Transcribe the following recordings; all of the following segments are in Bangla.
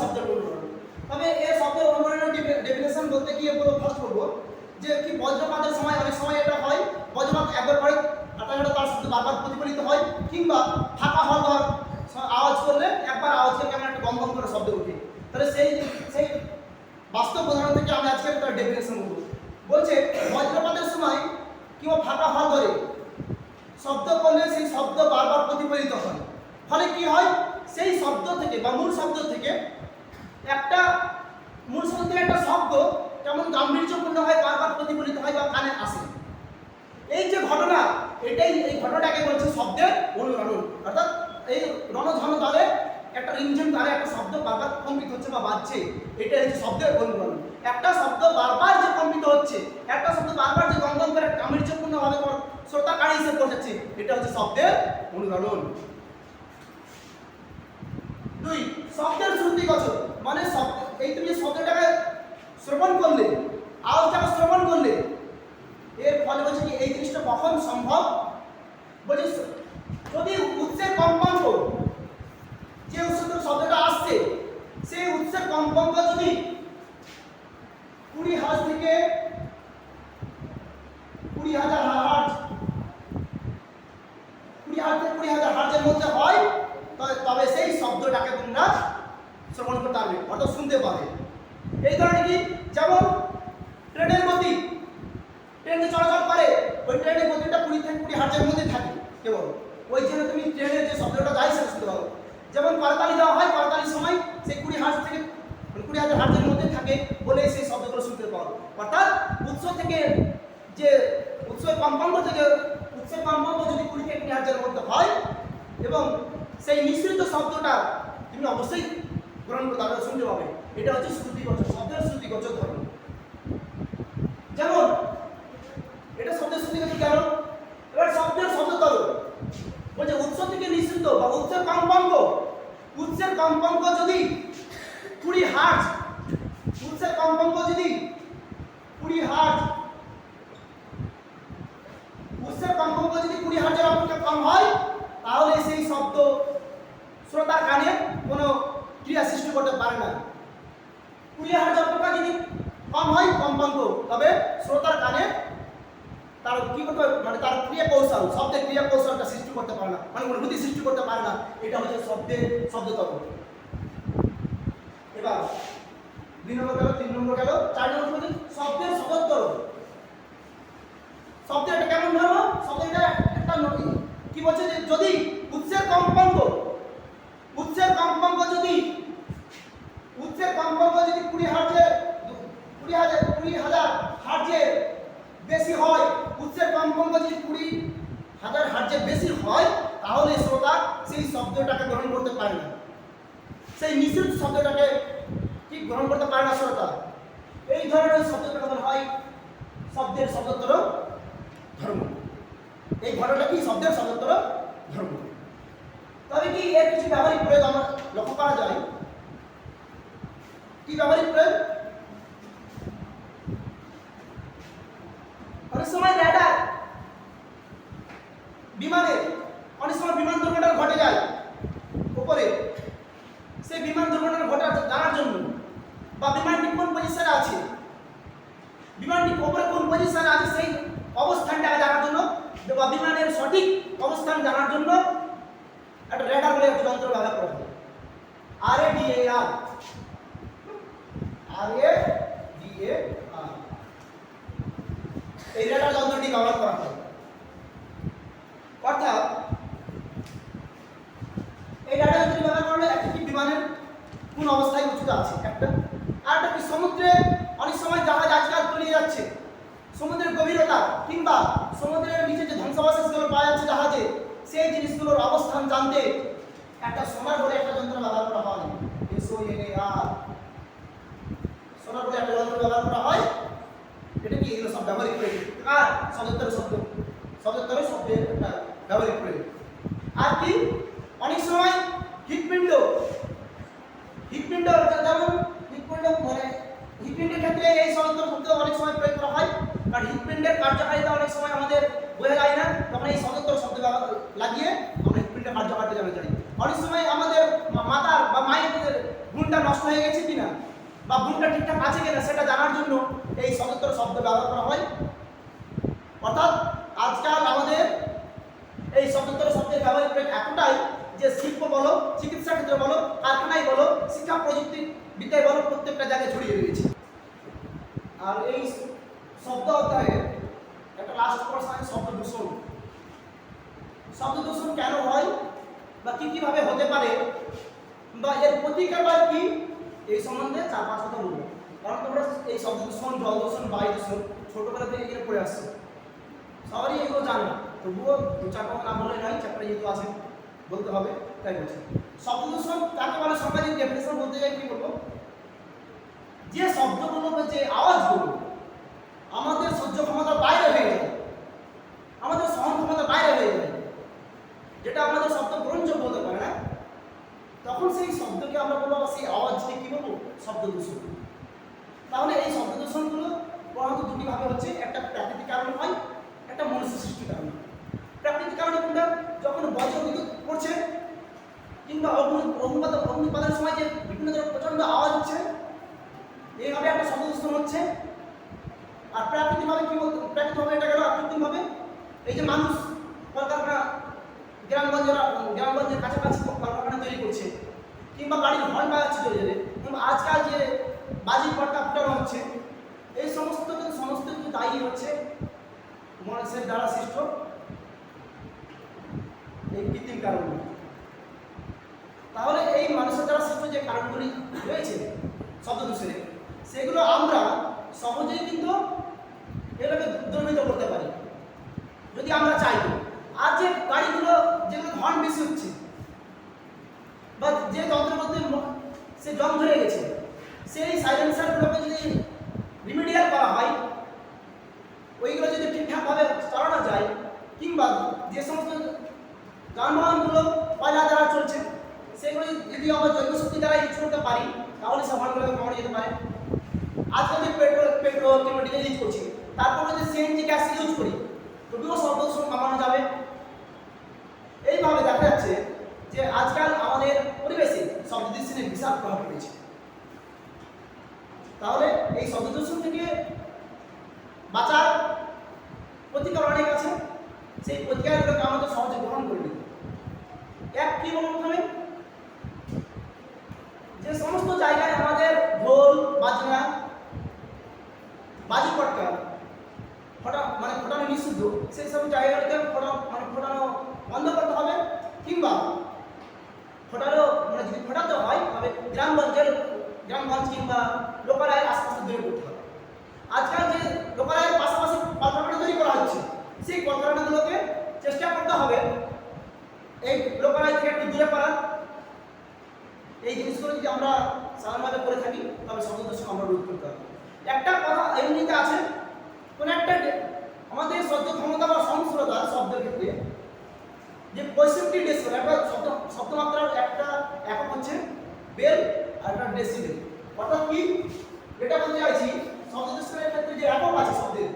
শব্দের অনুকরণ তবে এর শব্দের অনুকরণের ডেফিনেশন বলতে গিয়ে বলো ফার্স্ট করব যে কি বজ্রপাতের সময় অনেক সময় এটা হয়, বজ্রপাত একবার পরে আটাঘাটা তার শব্দ বারবার প্রতিফলিত হয়, কিংবা ফাঁকা হওয়ার আওয়াজ করলে একবার আওয়াজ করে কেমন একটা গম করে শব্দ ওঠে। তাহলে সেই সেই বাস্তব উদাহরণ থেকে আমি আজকে তার ডেফিনেশন বলব। বলছে, বজ্রপাতের সময় কিংবা ফাঁকা হওয়া ধরে শব্দ করলে সেই শব্দ বারবার প্রতিফলিত হয়। ফলে কি হয়? সেই শব্দ থেকে বা মূল শব্দ থেকে একটা মূল শব্দ একটা শব্দ কেমন গাম্ভীর্যপূর্ণ হয়, বারবার প্রতিফলিত হয় বা কানে আসে। এই যে ঘটনা, এটাই এই ঘটনাটাকে বলছে শব্দের অনুরণন অর্থাৎ এই রণধন তালে একটা ইঞ্জিন তালে একটা শব্দ বারবার কম্পিত হচ্ছে বা বাজছে এটা হচ্ছে শব্দের অনুরণন একটা শব্দ বারবার যে কম্পিত হচ্ছে, একটা শব্দ বারবার যে গঙ্গম করে গাম্ভীর্যপূর্ণভাবে তোমার শ্রোতাকারী হিসেবে পৌঁছাচ্ছে, এটা হচ্ছে শব্দের অনুরণন দুই শব্দের শ্রুতিগত মানে এই তুমি যে শব্দটাকে শ্রবণ করলে আওয়াজটাকে শ্রবণ করলে, এর ফলে বলছে কি, এই জিনিসটা কখন সম্ভব? বলছে, যদি উৎসের কম্পাঙ্ক, যে উৎস শব্দটা আসছে, সেই উৎসের কম্পাঙ্ক যদি কুড়ি হাজার থেকে কুড়ি হাজার হার্জ, কুড়ি হাজার কুড়ি হাজার হার্জের মধ্যে হয় তবে- সেই শব্দটাকে তোমরা শ্রবণ করতে পারবে, অর্থাৎ শুনতে পাবে। এই ধরনের কি? যেমন ট্রেনের গতি, ট্রেন চলাচল করে, ওই ট্রেনের গতিটা কুড়ি থেকে কুড়ি হাজারের মধ্যে থাকে, কেবল। ওই জন্য তুমি ট্রেনের যে শব্দটা যাই সেটা শুনতে পাবো যেমন করতালি দেওয়া হয় করতালির সময় সেই কুড়ি হাজার থেকে মানে কুড়ি হাজার হাজারের মধ্যে থাকে বলে সেই শব্দগুলো শুনতে পাবো অর্থাৎ উৎস থেকে যে উৎসের কম্পাঙ্ক থেকে উৎসের কম্পাঙ্ক যদি কুড়ি থেকে কুড়ি হাজারের মধ্যে হয় এবং সেই মিশ্রিত শব্দটা তুমি অবশ্যই গ্রহণ করতে পারবে শুনতে পাবে এটা হচ্ছে শ্রুতিগত শব্দের শ্রুতিগত ধর্ম যেমন এটা শব্দের শ্রুতিগত কেন এবার শব্দের শব্দতর বলছে উৎস থেকে নিঃসৃত বা উৎসের কম্পাঙ্ক উৎসের কম্পাঙ্ক যদি কুড়ি হার্জ উৎসের কম্পাঙ্ক যদি কুড়ি হার্জ উৎসের কম্পাঙ্ক যদি কুড়ি হার্জের অপেক্ষা কম হয়, তাহলে সেই শব্দ শ্রোতার কানে কোনো ক্রিয়া সৃষ্টি করতে পারে না কুড়ি হাজার টাকা যদি কম হয়, কম্পাঙ্ক, তবে শ্রোতার কানে তার কি করতে? মানে তার ক্রিয়া কৌশল শব্দের ক্রিয়া কৌশলটা সৃষ্টি করতে পারে না মানে অনুভূতি সৃষ্টি করতে পারে না, এটা হচ্ছে শব্দের শব্দতত্ত্ব এবার দুই নম্বর গেল, তিন নম্বর গেল, চার নম্বর শব্দের একটা কেমন ধর্ম শব্দের একটা ন- কি বলছে যে যদি উৎসের কম্পাঙ্ক উৎসের কম্পাঙ্ক যদি, উৎসের কম্পাঙ্ক যদি কুড়ি হাজার কুড়ি হাজার কুড়ি হাজার হার্জের বেশি হয়, উৎসের কম্পাঙ্ক যদি কুড়ি হাজার হার্জের বেশি হয়, তাহলে শ্রোতা সেই শব্দটাকে গ্রহণ করতে পারে না। সেই মিশ্রিত শব্দটাকে কি গ্রহণ করতে পারে না শ্রোতা? এই ধরনের শব্দটাকে বলা হয় শব্দের শব্দতর ধর্ম। এই ঘটনাটা কি? শব্দের শব্দতর ধর্ম তবে কি এর কিছু ব্যবহারিক প্রয়োগ আমরা লক্ষ্য করা যায়? কি ব্যবহারিক প্রয়োগ? অনেক সময় র্যাডার বিমানে, অনেক সময় বিমান দুর্ঘটনা ঘটে যায় উপরে। সেই বিমান দুর্ঘটনা ঘটা জানার জন্য বা বিমানটি কোন পজিশনে আছে? বিমানটি উপরে কোন পজিশনে আছে সেই অবস্থানটাকে জানার জন্য বা বিমানের সঠিক অবস্থান জানার জন্য একটা রেডার বলে যন্ত্র ব্যবহার করা। হয় আর A D A R R A D A আর এই রেডার যন্ত্রটি ব্যবহার করা হয়। অর্থাৎ, এই রেডার যন্ত্রটি ব্যবহার করলে একটা কোন অবস্থায় উচ্চতা আছে? একটা। আর একটা কি, সমুদ্রে অনেক সময় জাহাজ আজকাল তলিয়ে যাচ্ছে। সমুদ্রের গভীরতা কিংবা সমুদ্রের নিচে যে ধ্বংসাবশেষগুলো পাওয়া যাচ্ছে জাহাজে সেই জিনিসগুলোর অবস্থান জানতে একটা সোনার বলে একটা যন্ত্র ব্যবহার করা হয়। এসও আর সোনার বলে একটা যন্ত্র ব্যবহার করা হয়। এটা কি? এগুলো সব ব্যবহারিক প্রয়োগ আর শব্দোত্তর শব্দ। শব্দোত্তর শব্দের একটা ব্যবহারিক প্রয়োগ আর কি? অনেক সময় হৃৎপিণ্ড হৃৎপিণ্ড যেমন হৃৎপিণ্ড মানে হৃৎপিণ্ডের ক্ষেত্রে এই শব্দোত্তর শব্দ অনেক সময় প্রয়োগ করা হয় কারণ হৃৎপিণ্ডের কার্যকারিতা অনেক সময় আমাদের বোঝা যায় না তখন এই শব্দোত্তর শব্দ ব্যবহার লাগিয়ে আমরা হৃৎপিণ্ডের কার্যকারিতা জানতে পারি অনেক সময় আমাদের মাতার বা মায়ের গুণটা নষ্ট হয়ে গেছে কিনা? বা ভুলটা ঠিকঠাক আছে কিনা সেটা জানার জন্য এই সদুত্তর শব্দ ব্যবহার করা হয়। অর্থাৎ আজকাল আমাদের এই শব্দোত্তর শব্দের ব্যবহার এতটাই যে শিল্প বলো, চিকিৎসা ক্ষেত্রে বলো, কারখানায় বলো, শিক্ষা প্রযুক্তি বিদ্যায় বলো, প্রত্যেকটা জায়গায় ছড়িয়ে রয়েছে। আর এই শব্দ অধ্যায়ে একটা লাস্ট আছে শব্দ দূষণ। শব্দ দূষণ কেন হয় বা কী কীভাবে হতে পারে বা এর প্রতিকার বা কি? এই সম্বন্ধে চার পাঁচ কথা বলব। কারণ তোমরা এই শব্দ দূষণ, জল দূষণ, বায়ু দূষণ ছোটবেলা থেকে এগুলো পড়ে আসছো। সবারই এগুলো জানে। তবুও দু চার কথা না বলে নয় চারটা যেহেতু আছে, বলতে হবে, তাই বলছি। শব্দ দূষণ কাকে বলে? সরকারি ডেফিনেশন বলতে যাই কি বলব? যে শব্দগুলো যে আওয়াজগুলো আমাদের সহ্য ক্ষমতার বাইরে হয়ে যায় আমাদের সহন ক্ষমতার বাইরে হয়ে যায় যেটা আমাদের শব্দ গ্রহণযোগ্য হতে পারে না তখন সেই শব্দকে আমরা বলব সেই আওয়াজকে কি বলব? শব্দ দূষণ। তাহলে এই শব্দ দূষণগুলো প্রধানত দুটি ভাবে হচ্ছে, একটা প্রাকৃতিক কারণ হয়, একটা মনুষ্য সৃষ্টি কারণ। প্রাকৃতিক কারণে কোনটা? যখন বজ্র বিদ্যুৎ পড়ছে, কিংবা অগ্নি, অগ্নিপাত, অগ্নিপাতের সময় যে বিভিন্ন ধরনের প্রচণ্ড আওয়াজ হচ্ছে, এইভাবে একটা শব্দ দূষণ হচ্ছে। আর প্রাকৃতিকভাবে কি বলতো, প্রাকৃতিকভাবে এটা গেল আর কৃত্রিমভাবে এই যে মানুষ, কলকারখানা গ্রামগঞ্জের গ্রামগঞ্জের কাছাকাছি কিংবা গাড়ির হর্ন বাজাচ্ছে চলে যাবে কিংবা আজকাল যে বাজি পটকা ফুটানো হচ্ছে, এই সমস্ত কিন্তু সমস্ত কিন্তু দায়ী হচ্ছে মানুষের দ্বারা সৃষ্ট এই কৃত্রিম কারণগুলি। তাহলে এই মানুষের দ্বারা সৃষ্ট যে কারণগুলি রয়েছে শব্দ দূষণে, সেগুলো আমরা সহজেই কিন্তু এটাকে দুর্বৃত করতে পারি যদি আমরা চাই আর যে গাড়িগুলো যেগুলো হর্ন বেশি হচ্ছে বা যে যন্ত্রের মধ্যে ম- সে জং ধরে গেছে সেই সাইলেন্সারগুলোকে যদি রিমিডিয়াল করা হয় ওইগুলো যদি ঠিকঠাকভাবে চালানো যায় কিংবা যে সমস্ত যানবাহনগুলো কয়লা দ্বারা চলছে, সেগুলো যদি আমরা জৈব শক্তি দ্বারা ইউজ করতে পারি, তাহলে সে হর্নগুলোকে কমানো যেতে পারে? আজকাল যে পেট্রোল পেট্রোল কিংবা ডিজেল ইউজ করছি, তারপর যদি সিএনজি গ্যাস ইউজ করি, তবুও শব্দ দূষণ কমানো যাবে। এইভাবে দেখা যাচ্ছে যে আজকাল আমাদের পরিবেশে শব্দ দূষণের বিশাল প্রভাব পড়েছে। তাহলে এই শব্দ দূষণ থেকে বাঁচার প্রতিকার অনেক আছে। সেই প্রতিকারগুলোকে আমাদের সহজে গ্রহণ করে নিতে। এক কি বলব প্রথমে? যে সমস্ত জায়গায় আমাদের ঢোল, বাজনা, বাজি পটকা ফটা মানে ফোটানো নিষিদ্ধ, সেই সব জায়গাগুলোতে ফোটা মানে ফোটানো বন্ধ করতে হবে, কিংবা ফোটানো মানে যদি ফোটাতে হয়, তবে গ্রামগঞ্জের গ্রামগঞ্জ কিংবা লোকালয়ের আশপাশে দূরে করতে হবে। আজকাল যে লোকালয়ের পাশাপাশি কলকারখানা তৈরি করা হচ্ছে সেই কলকারখানাগুলোকে চেষ্টা করতে হবে। এই লোকালয় থেকে একটু দূরে করার এই জিনিসগুলো যদি আমরা সাধারণভাবে করে থাকি, তবে দূষণ আমরা রোধ করতে হবে একটা কথা এমনিতে আছে, কোন একটা আমাদের শব্দ ক্ষমতা বা সংস্রতা শব্দের ক্ষেত্রে যে পঁয়ষট্টি ডেসিবেল একটা শব্দ, শব্দমাত্রার একটা একক হচ্ছে বেল আর একটা ডেসিবেল। অর্থাৎ কি এটা বলতে চাইছি শব্দ দূষণের ক্ষেত্রে যে একক আছে শব্দের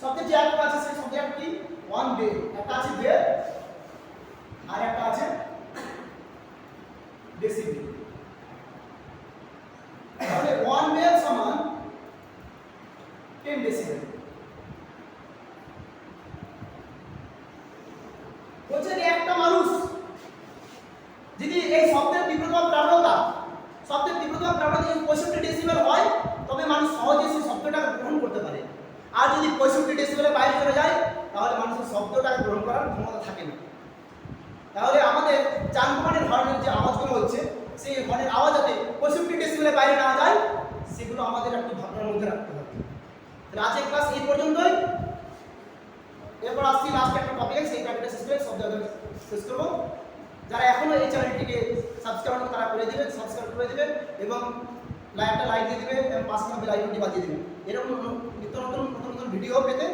শব্দের যে একক আছে সেই শব্দের একটি ওয়ান বেল একটা আছে বেল আর একটা আছে ডেসিবেল তাহলে ওয়ান বেল সমান টেন ডেসিবেল বলছে যে একটা মানুষ যদি এই শব্দের তীব্রতা প্রাবণতা শব্দের তীব্রতা প্রাবণতা যদি পঁয়ষট্টি ডেসিবেল হয় তবে মানুষ সহজে সেই শব্দটাকে গ্রহণ করতে পারে আর যদি পঁয়ষট্টি ডেসিবেলের বাইরে চলে যায় তাহলে মানুষের শব্দটাকে গ্রহণ করার ক্ষমতা থাকে না তাহলে আমাদের যানবাহনের হর্নের যে আওয়াজগুলো হচ্ছে, সেই হর্নের আওয়াজ যাতে পঁয়ষট্টি ডেসিবেলের বাইরে না যায়, সেগুলো আমাদের একটু ভাবনার মধ্যে রাখতে হবে। তাহলে আজকের ক্লাস এই পর্যন্তই। এরপর আসছি লাস্ট একটা টপিক সেই টপিকটা শেষ করে সব জায়গায় শেষ করব। যারা এখনও এই চ্যানেলটিকে সাবস্ক্রাইব তারা করে দেবেন সাবস্ক্রাইব করে দেবেন, এবং লাইকটা লাইক দিয়ে দেবে এবং পাশে থাকা বেল আইকনটি বাজিয়ে দেবেন। এরকম নিত্য নতুন নতুন নতুন ভিডিও পেতে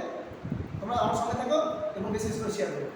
তোমরা আমার সঙ্গে থাকো, এবং বিশেষ করে শেয়ার করো।